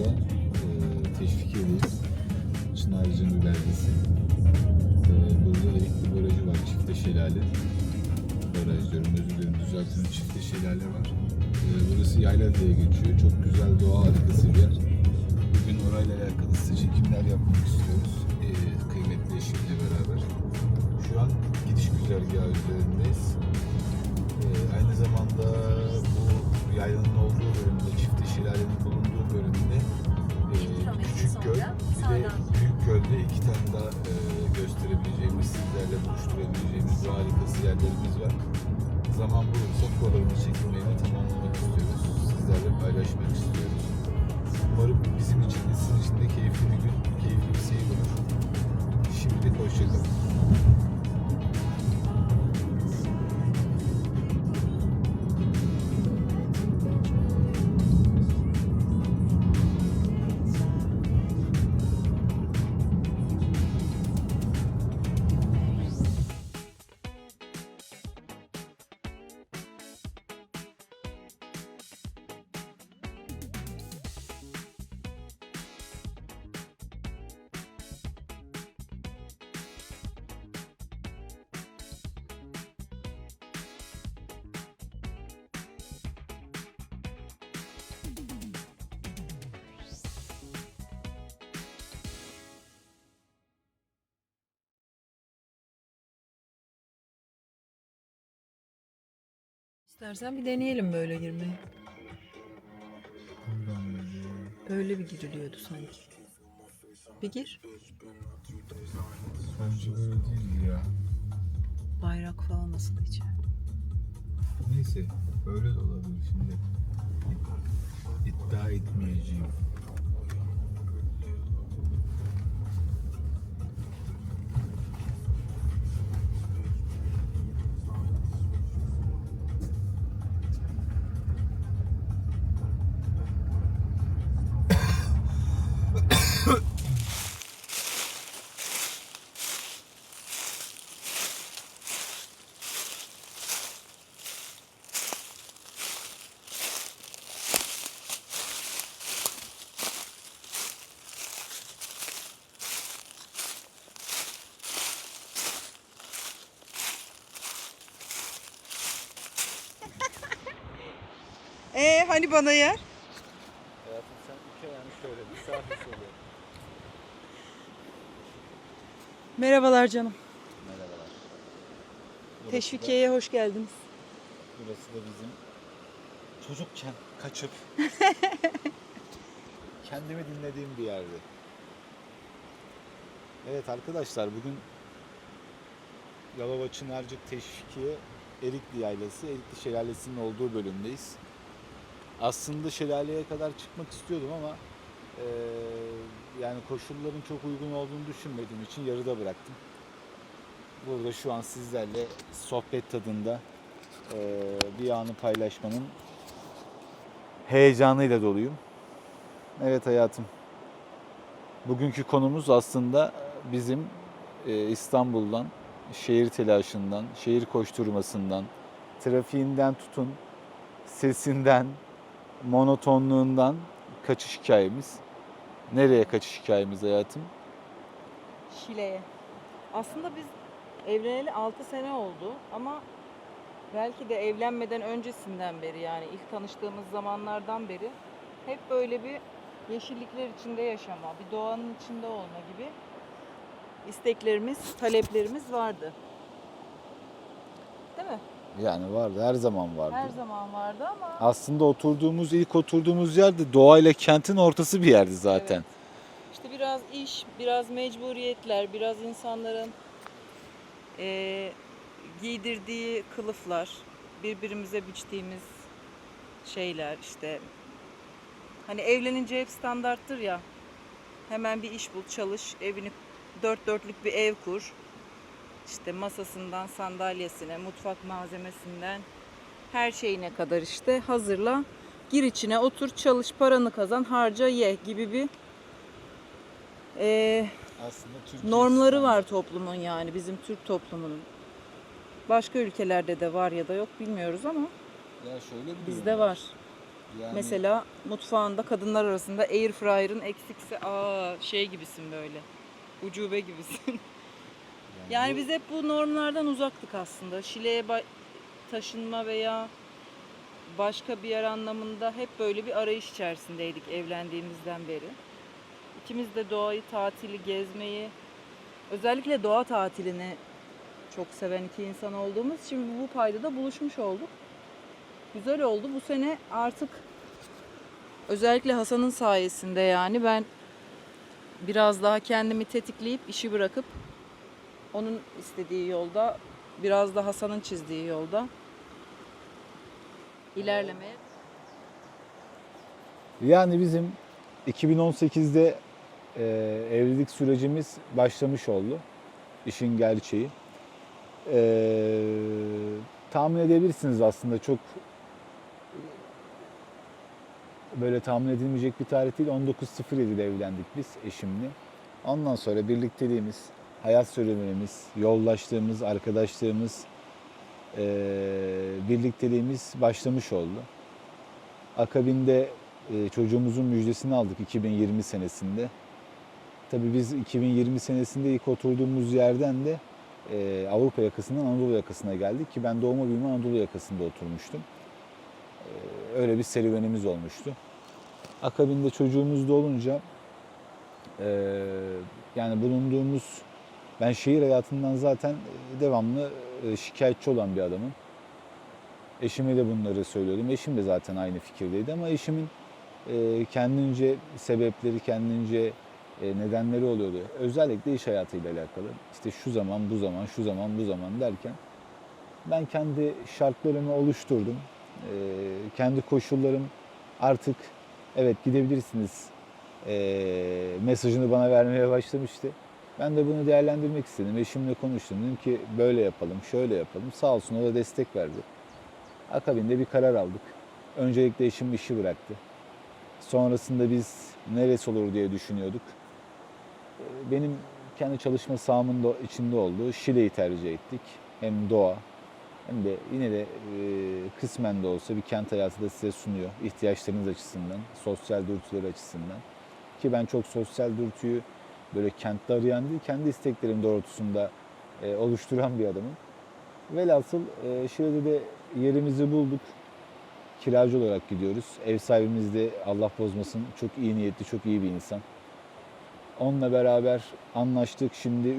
Merhaba. Ee, Teşvikiye'deyiz. Çınarcı'nın beldesi. Ee, burada Erikli Barajı var. Çifte Şelale. Baraj diyorum özür dilerim. Düzeltiyorum. Çifte Şelale var. Ee, burası Yayla diye geçiyor. Çok güzel doğa harikası bir yer. Bugün orayla alakalı size çekimler yapmak istiyoruz. Ee, kıymetli eşimle beraber. Şu an gidiş güzergahı üzerindeyiz. Ee, aynı zamanda yaylanın olduğu bölümde, çifte şelalenin bulunduğu bölümde e, küçük göl, bir de büyük gölde iki tane daha e, gösterebileceğimiz, sizlerle buluşturabileceğimiz bu harikası yerlerimiz var. Zaman bulursa buraların çekimlerini tamamlamak istiyoruz. Sizlerle paylaşmak istiyoruz. Umarım bizim için de sizin için de keyifli bir gün, keyifli bir seyir olur. Şimdilik hoşçakalın. İstersen bir deneyelim böyle girmeyi. Böyle bir giriliyordu sanki. Bir gir. Bence böyle değil ya. Bayrak falan asılı içeride. Neyse öyle de olabilir şimdi. İddia etmeyeceğim. Ee hani bana yer? Hayatım sen iki ayağını şöyle misafir oluyor. Merhabalar canım. Merhabalar. Burası Teşvikiye'ye hoş geldiniz. Da, burası da bizim çocukken kaçıp kendimi dinlediğim bir yerdi. Evet arkadaşlar bugün Yalova Çınarcık Teşvikiye Erikli Yaylası, Erikli Şelalesi'nin olduğu bölümdeyiz. Aslında şelaleye kadar çıkmak istiyordum ama eee, yani koşulların çok uygun olduğunu düşünmediğim için yarıda bıraktım. Burada şu an sizlerle sohbet tadında eee, bir anı paylaşmanın heyecanıyla doluyum. Evet hayatım. Bugünkü konumuz aslında bizim eee, İstanbul'dan, şehir telaşından, şehir koşturmasından, trafiğinden tutun, sesinden, monotonluğundan kaçış hikayemiz. Nereye kaçış hikayemiz hayatım? Şile'ye. Aslında biz evleneli 6 sene oldu ama belki de evlenmeden öncesinden beri yani ilk tanıştığımız zamanlardan beri hep böyle bir yeşillikler içinde yaşama, bir doğanın içinde olma gibi isteklerimiz, taleplerimiz vardı. Değil mi? Yani vardı, her zaman vardı. Her zaman vardı ama Aslında oturduğumuz, ilk oturduğumuz yer de doğayla kentin ortası bir yerdi zaten. İşte biraz iş, biraz mecburiyetler, biraz insanların eee, giydirdiği kılıflar, birbirimize biçtiğimiz şeyler işte. Hani evlenince hep standarttır ya. Hemen bir iş bul, çalış, evini dört dörtlük bir ev kur. İşte masasından sandalyesine, mutfak malzemesinden her şeyine kadar işte hazırla. Gir içine otur, çalış, paranı kazan, harca, ye gibi bir Aslında Türkiye normları var toplumun yani bizim Türk toplumunun. Başka ülkelerde de var ya da yok bilmiyoruz ama Ya şöyle bizde var. Yani Mesela mutfağında kadınlar arasında air fryer'ın eksikse aa şey gibisin böyle. Ucube gibisin. Yani biz hep bu normlardan uzaktık aslında. Şile'ye taşınma veya başka bir yer anlamında hep böyle bir arayış içerisindeydik evlendiğimizden beri. İkimiz de doğayı, tatili, gezmeyi, özellikle doğa tatilini çok seven iki insan olduğumuz için bu paydada buluşmuş olduk. Güzel oldu. Bu sene artık özellikle Hasan'ın sayesinde yani ben biraz daha kendimi tetikleyip işi bırakıp onun istediği yolda biraz da Hasan'ın çizdiği yolda ilerlemeye Yani bizim 2018'de e, evlilik sürecimiz başlamış oldu. İşin gerçeği. E, tahmin edebilirsiniz aslında çok böyle tahmin edilmeyecek bir tarih değil. 19.07'de evlendik biz eşimle. Ondan sonra birlikteliğimiz, hayat serüvenimiz, yoldaşlığımız, arkadaşlığımız, e, birlikteliğimiz başlamış oldu. Akabinde e, çocuğumuzun müjdesini aldık 2020 senesinde. Tabii biz 2020 senesinde ilk oturduğumuz yerden de e, Avrupa yakasından Anadolu yakasına geldik ki ben doğma büyüme Anadolu yakasında oturmuştum. E, öyle bir serüvenimiz olmuştu. Akabinde çocuğumuz da olunca e, yani bulunduğumuz ben şehir hayatından zaten e, devamlı e, şikayetçi olan bir adamım. Eşime de bunları söylüyordum. Eşim de zaten aynı fikirdeydi ama eşimin e, kendince sebepleri, kendince nedenleri oluyordu. Özellikle iş hayatıyla alakalı. İşte şu zaman, bu zaman, şu zaman, bu zaman derken ben kendi şartlarımı oluşturdum. Kendi koşullarım artık evet gidebilirsiniz mesajını bana vermeye başlamıştı. Ben de bunu değerlendirmek istedim. Eşimle konuştum. Dedim ki böyle yapalım, şöyle yapalım. Sağ olsun o da destek verdi. Akabinde bir karar aldık. Öncelikle eşim işi bıraktı. Sonrasında biz neresi olur diye düşünüyorduk. Ee, Benim kendi çalışma sahamın da içinde olduğu Şile'yi tercih ettik. Hem doğa hem de yine de e, kısmen de olsa bir kent hayatı da size sunuyor. ihtiyaçlarınız açısından, sosyal dürtüleri açısından. Ki ben çok sosyal dürtüyü böyle kentte arayan değil, kendi isteklerim doğrultusunda e, oluşturan bir adamım. Velhasıl e, Şile'de de yerimizi bulduk. Kiracı olarak gidiyoruz. Ev sahibimiz de Allah bozmasın çok iyi niyetli, çok iyi bir insan. Onunla beraber anlaştık. Şimdi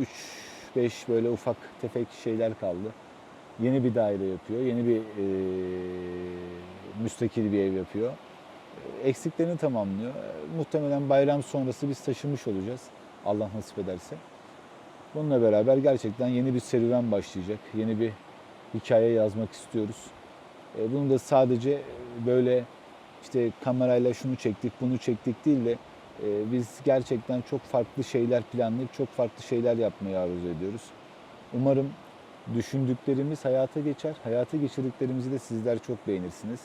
3-5 böyle ufak tefek şeyler kaldı. Yeni bir daire yapıyor. Yeni bir e, müstakil bir ev yapıyor. Eksiklerini tamamlıyor. Muhtemelen bayram sonrası biz taşınmış olacağız. Allah nasip ederse. Bununla beraber gerçekten yeni bir serüven başlayacak. Yeni bir hikaye yazmak istiyoruz. E, Bunu da sadece böyle işte kamerayla şunu çektik, bunu çektik değil de e, biz gerçekten çok farklı şeyler planlayıp çok farklı şeyler yapmayı arzu ediyoruz. Umarım düşündüklerimiz hayata geçer. Hayata geçirdiklerimizi de sizler çok beğenirsiniz.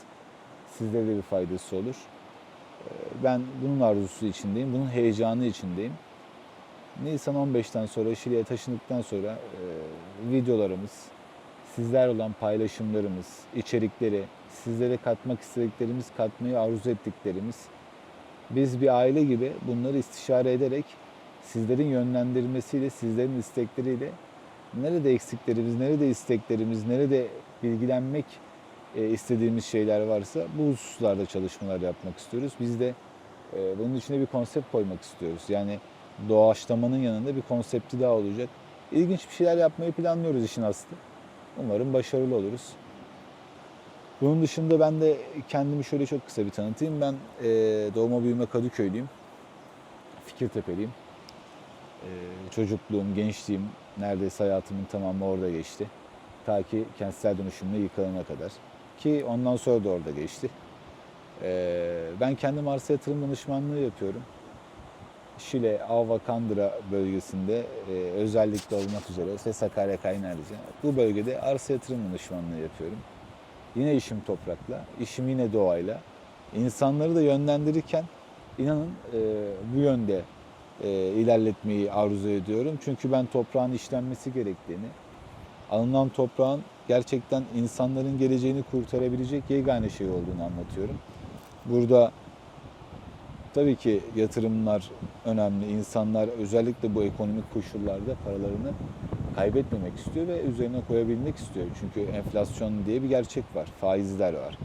Sizlere de bir faydası olur. E, Ben bunun arzusu içindeyim, bunun heyecanı içindeyim. Nisan 15'ten sonra Şile'ye taşındıktan sonra e, videolarımız, sizler olan paylaşımlarımız, içerikleri, sizlere katmak istediklerimiz, katmayı arzu ettiklerimiz, biz bir aile gibi bunları istişare ederek sizlerin yönlendirmesiyle, sizlerin istekleriyle nerede eksiklerimiz, nerede isteklerimiz, nerede bilgilenmek e, istediğimiz şeyler varsa bu hususlarda çalışmalar yapmak istiyoruz. Biz de e, bunun içine bir konsept koymak istiyoruz. Yani doğaçlamanın yanında bir konsepti daha olacak. İlginç bir şeyler yapmayı planlıyoruz işin aslı. Umarım başarılı oluruz. Bunun dışında ben de kendimi şöyle çok kısa bir tanıtayım. Ben e, doğma büyüme Kadıköylüyüm. Fikirtepeliyim. E, çocukluğum, gençliğim, neredeyse hayatımın tamamı orada geçti. Ta ki kentsel dönüşümle yıkılana kadar. Ki ondan sonra da orada geçti. E, ben kendim arsa yatırım danışmanlığı yapıyorum. Şile, Avva, Kandıra bölgesinde e, özellikle olmak üzere ve Sakarya Kaynarca bu bölgede arsa yatırım danışmanlığı yapıyorum. Yine işim toprakla, işim yine doğayla. İnsanları da yönlendirirken inanın e, bu yönde e, ilerletmeyi arzu ediyorum. Çünkü ben toprağın işlenmesi gerektiğini, alınan toprağın gerçekten insanların geleceğini kurtarabilecek yegane şey olduğunu anlatıyorum. Burada tabii ki yatırımlar önemli. İnsanlar özellikle bu ekonomik koşullarda paralarını kaybetmemek istiyor ve üzerine koyabilmek istiyor. Çünkü enflasyon diye bir gerçek var. Faizler var.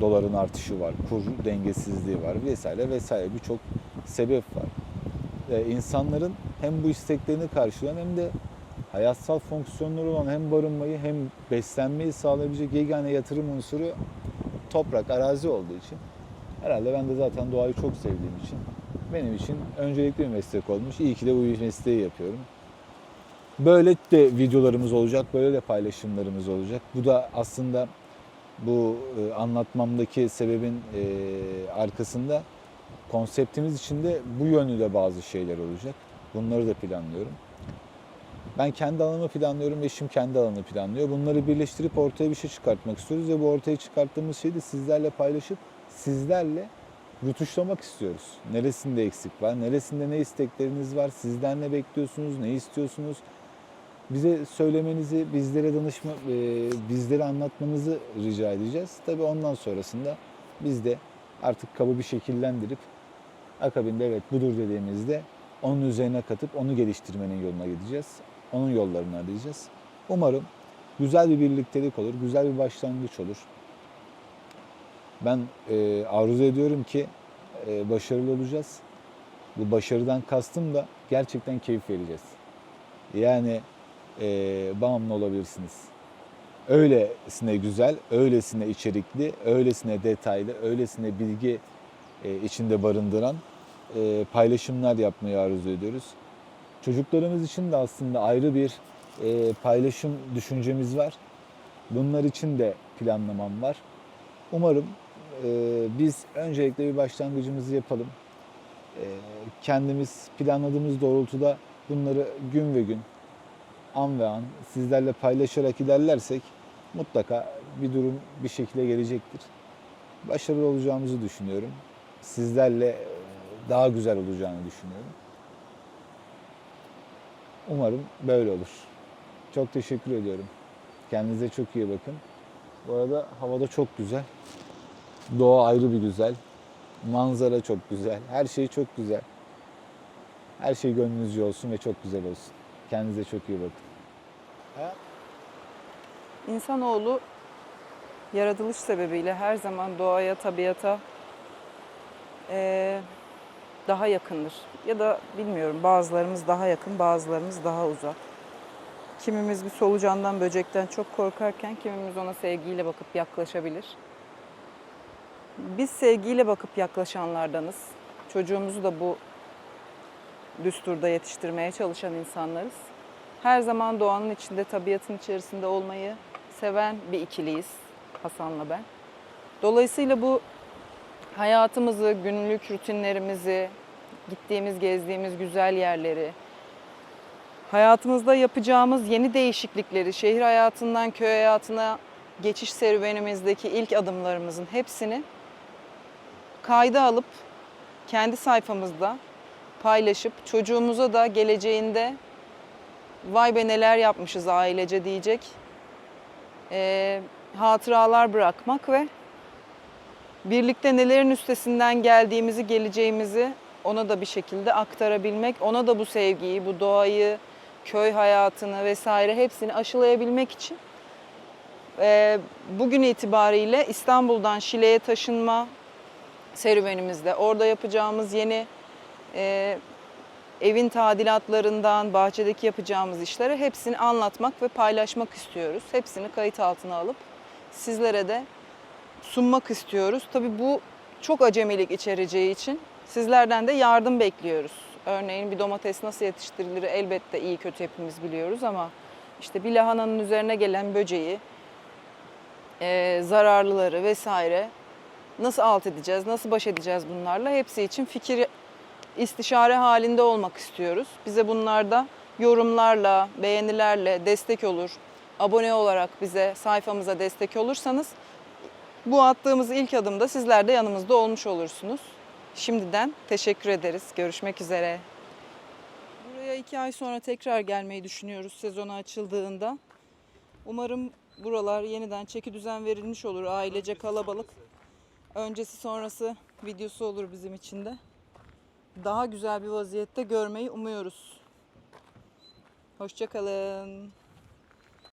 Doların artışı var. Kur dengesizliği var vesaire vesaire birçok sebep var. Ee, insanların hem bu isteklerini karşılayan hem de hayatsal fonksiyonları olan hem barınmayı hem beslenmeyi sağlayabilecek yegane yatırım unsuru toprak, arazi olduğu için herhalde ben de zaten doğayı çok sevdiğim için benim için öncelikli bir meslek olmuş. İyi ki de bu mesleği yapıyorum. Böyle de videolarımız olacak, böyle de paylaşımlarımız olacak. Bu da aslında bu e, anlatmamdaki sebebin e, arkasında konseptimiz içinde bu yönüyle bazı şeyler olacak. Bunları da planlıyorum. Ben kendi alanımı planlıyorum, eşim kendi alanını planlıyor. Bunları birleştirip ortaya bir şey çıkartmak istiyoruz ve bu ortaya çıkarttığımız şeyi de sizlerle paylaşıp sizlerle rutuşlamak istiyoruz. Neresinde eksik var, neresinde ne istekleriniz var, sizden ne bekliyorsunuz, ne istiyorsunuz? Bize söylemenizi, bizlere danışma, e, bizlere anlatmanızı rica edeceğiz. Tabii ondan sonrasında biz de artık kabı bir şekillendirip akabinde evet budur dediğimizde onun üzerine katıp onu geliştirmenin yoluna gideceğiz. Onun yollarını arayacağız. Umarım güzel bir birliktelik olur, güzel bir başlangıç olur. Ben e, arzu ediyorum ki e, başarılı olacağız. Bu başarıdan kastım da gerçekten keyif vereceğiz. Yani e, bağımlı olabilirsiniz. Öylesine güzel, öylesine içerikli, öylesine detaylı, öylesine bilgi e, içinde barındıran e, paylaşımlar yapmayı arzu ediyoruz. Çocuklarımız için de aslında ayrı bir e, paylaşım düşüncemiz var. Bunlar için de planlamam var. Umarım biz öncelikle bir başlangıcımızı yapalım. E, kendimiz planladığımız doğrultuda bunları gün ve gün, an ve an sizlerle paylaşarak ilerlersek mutlaka bir durum bir şekilde gelecektir. Başarılı olacağımızı düşünüyorum. Sizlerle e, daha güzel olacağını düşünüyorum. Umarım böyle olur. Çok teşekkür ediyorum. Kendinize çok iyi bakın. Bu arada havada çok güzel. Doğa ayrı bir güzel. Manzara çok güzel. Her şey çok güzel. Her şey gönlünüzce olsun ve çok güzel olsun. Kendinize çok iyi bakın. İnsanoğlu yaratılış sebebiyle her zaman doğaya, tabiata eee, daha yakındır. Ya da bilmiyorum bazılarımız daha yakın, bazılarımız daha uzak. Kimimiz bir solucandan, böcekten çok korkarken kimimiz ona sevgiyle bakıp yaklaşabilir. Biz sevgiyle bakıp yaklaşanlardanız. Çocuğumuzu da bu düsturda yetiştirmeye çalışan insanlarız. Her zaman doğanın içinde, tabiatın içerisinde olmayı seven bir ikiliyiz Hasan'la ben. Dolayısıyla bu hayatımızı, günlük rutinlerimizi, gittiğimiz, gezdiğimiz güzel yerleri, hayatımızda yapacağımız yeni değişiklikleri, şehir hayatından köy hayatına geçiş serüvenimizdeki ilk adımlarımızın hepsini kayda alıp kendi sayfamızda paylaşıp çocuğumuza da geleceğinde vay be neler yapmışız ailece diyecek eee, hatıralar bırakmak ve birlikte nelerin üstesinden geldiğimizi, geleceğimizi ona da bir şekilde aktarabilmek, ona da bu sevgiyi, bu doğayı, köy hayatını vesaire hepsini aşılayabilmek için eee, bugün itibariyle İstanbul'dan Şile'ye taşınma serüvenimizde orada yapacağımız yeni eee, evin tadilatlarından, bahçedeki yapacağımız işlere hepsini anlatmak ve paylaşmak istiyoruz. Hepsini kayıt altına alıp sizlere de sunmak istiyoruz. Tabii bu çok acemilik içereceği için sizlerden de yardım bekliyoruz. Örneğin bir domates nasıl yetiştirilir elbette iyi kötü hepimiz biliyoruz ama işte bir lahananın üzerine gelen böceği, eee, zararlıları vesaire nasıl alt edeceğiz, nasıl baş edeceğiz bunlarla hepsi için fikir istişare halinde olmak istiyoruz. Bize bunlarda yorumlarla, beğenilerle destek olur. Abone olarak bize, sayfamıza destek olursanız bu attığımız ilk adımda sizler de yanımızda olmuş olursunuz. Şimdiden teşekkür ederiz. Görüşmek üzere. Buraya iki ay sonra tekrar gelmeyi düşünüyoruz sezonu açıldığında. Umarım buralar yeniden çeki düzen verilmiş olur. Ailece kalabalık. Öncesi sonrası videosu olur bizim için de. Daha güzel bir vaziyette görmeyi umuyoruz. Hoşçakalın.